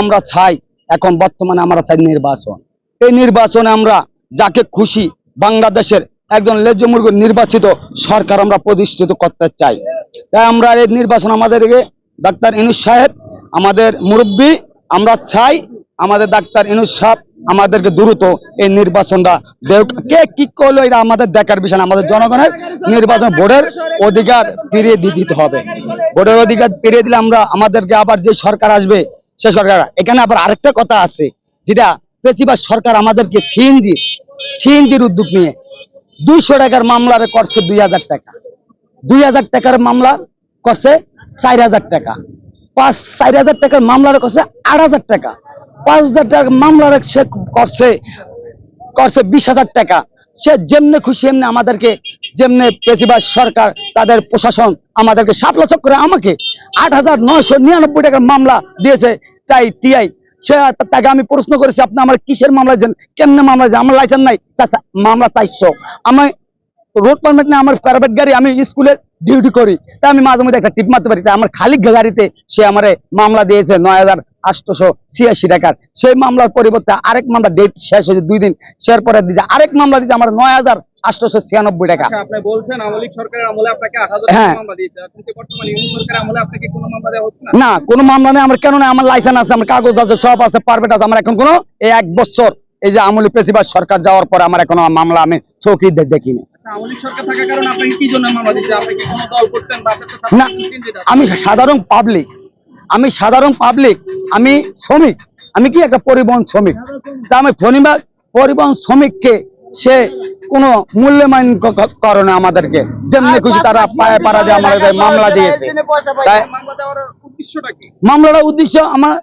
আমরা চাই, এখন বর্তমানে আমরা চাই নির্বাচন। এই নির্বাচনে আমরা যাকে খুশি বাংলাদেশের একজন লেজমুর্গ নির্বাচিত সরকার আমরা প্রতিষ্ঠিত করতে চাই। তাই আমরা এই নির্বাচন আমাদেরকে ডাক্তার ইনুস সাহেব, আমাদের মুরব্বী, আমরা চাই আমাদের ডাক্তার ইনুস সাহেব আমাদেরকে দ্রুত এই নির্বাচনটা কে কি করল এটা আমাদের দেখার বিষয় আমাদের জনগণের নির্বাচন ভোটের অধিকার ফিরিয়ে দিতে হবে। ভোটের অধিকার ফিরিয়ে দিলে আমরা আমাদেরকে আবার যে সরকার আসবে সে সরকার এখানে আবার আরেকটা কথা আছে, যেটা বেশিরভাগ সরকার আমাদেরকে সিএনজি, সিএনজির উদ্যোগ নিয়ে দুইশো টাকার মামলারে করছে দুই হাজার টাকা। দুই হাজার টাকার মামলা করছে চার হাজার টাকা। পাঁচ, চার হাজার টাকার মামলার করছে আট হাজার টাকা। পাঁচ হাজার টাকার মামলার সে করছে করছে বিশ হাজার টাকা। সে যেমনে খুশি, এমনি আমাদেরকে যেমনে বেশিরভাগ সরকার, তাদের প্রশাসন আমাদেরকে সাপলা করে আমাকে আট হাজার নয়শো নিরানব্বই টাকার মামলা দিয়েছে। তাই টিআই, সে তাকে আমি প্রশ্ন করেছি, আপনি আমার কিসের মামলা দেন কেমনে মামলা দেন আমার লাইসেন্স নাই? মামলা চাইছ আমি রোড পারমিট নেই আমার প্রাইভেট গাড়ি, আমি স্কুলের ডিউটি করি। তাই আমি মাঝে মধ্যে একটা টিপ মারতে পারি। আমার খালি গাড়িতে সে আমারে মামলা দিয়েছে নয় হাজার আটশোশো ছিয়াশি টাকার। সেই মামলার পরিবর্তে আরেক মামলা ডেট শেষ হয়েছে দুই দিন। শেয়ার পরে দিয়েছে আরেক মামলা দিয়েছে আমার নয় হাজার আটশোশো ছিয়ানব্বই টাকা। আচ্ছা, হ্যাঁ। না? কোনো মামলা নেই। আমার কেন না আমার লাইসেন্স আছে আমার কাগজ আছে সব আছে পারমিট আছে। আমার এখন কোনো এক বছর এই যে আমলি পেশিবার সরকার যাওয়ার পর আমার এখনও মামলা আমি চৌকি দেখিনি। আচ্ছা, কারণে না। আমি সাধারণ পাবলিক আমি সাধারণ পাবলিক আমি শ্রমিক। আমি কি একটা পরিবহন শ্রমিক? তা আমি পরিবহন শ্রমিককে সে কোনো মূল্যমান ক- ক- করে না আমাদেরকে যেমনি খুশি তারা পায়ে পাড়া দিয়ে আমাদের মামলা দিয়েছে। তাই উদ্দেশ্য আমার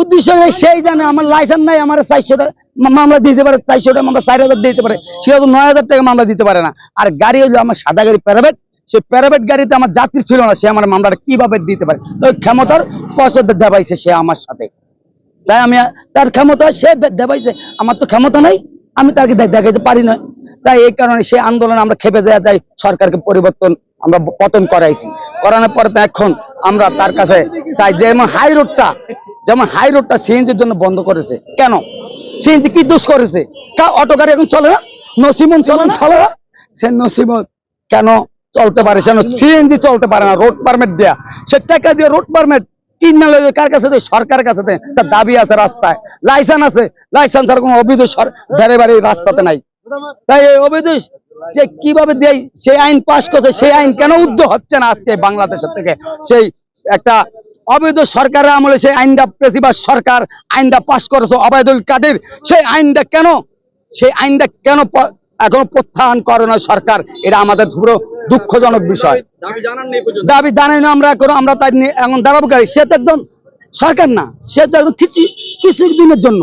উদ্দেশ্য যে সেই জানে, আমার লাইসেন্স নাই, আমার চারশো টাকা মামলা দিতে পারে চারশো টাকা মামলা চার হাজার দিতে পারে। সে হয়তো নয় হাজার টাকা মামলা দিতে পারে না। আর গাড়ি হলো আমার সাদা গাড়ি প্রাইভেট সে প্রাইভেট গাড়িতে আমার যাত্রী ছিল না, সে আমার মামলাটা কীভাবে দিতে পারে? ওই ক্ষমতার পয়সা দেবাইছে সে আমার সাথে। তাই আমি তার ক্ষমতা সে দেবাইছে। আমার তো ক্ষমতা নাই, আমি তাকে দেখাইতে পারি না। তাই এই কারণে সেই আন্দোলন আমরা খেপে দেওয়া যাই সরকারকে পরিবর্তন আমরা পতন করাইছি। করানোর পর এখন আমরা তার কাছে চাই যেমন হাই রোডটা যেমন হাই রোডটা সিএনজির জন্য বন্ধ করেছে। কেন? সিএনজি কি দোষ করেছে? কা অটো গাড়ি এখন চলে না? নসিমন চলেন চলে না। সে নসিমন। কেন? চলতে পারে সে সিএনজি চলতে পারে না রোড পারমিট দেয়া। সে টাকা দিয়ে রোড পারমিট কিনা কার কাছে দেয়? সরকারের কাছে দেয়। তার দাবি আছে রাস্তায়। লাইসেন্স আছে। লাইসেন্স আর কোনো অবৈধ ডেলিভারি রাস্তাতে নাই। তাই এই অবৈধ যে কীভাবে দেয় সেই আইন পাশ করছে সেই আইন কেন উদ্যোগ হচ্ছে না আজকে বাংলাদেশের থেকে? সেই একটা অবৈধ সরকারের আমলে সেই আইনটা পেশিবার সরকার আইনটা পাশ করেছে অবৈধুল কাদের। সেই আইনটা কেন? সেই আইনটা কেন এখন প্রত্যাহার করে না সরকার? এটা আমাদের পুরো দুঃখজনক বিষয়। দাবি জানাই না আমরা এখন আমরা তাই নিয়ে এখন দাঁড়াবো গাড়ি সে তো একজন সরকার না সে তো একদম কিছু কিছুদিনের জন্য।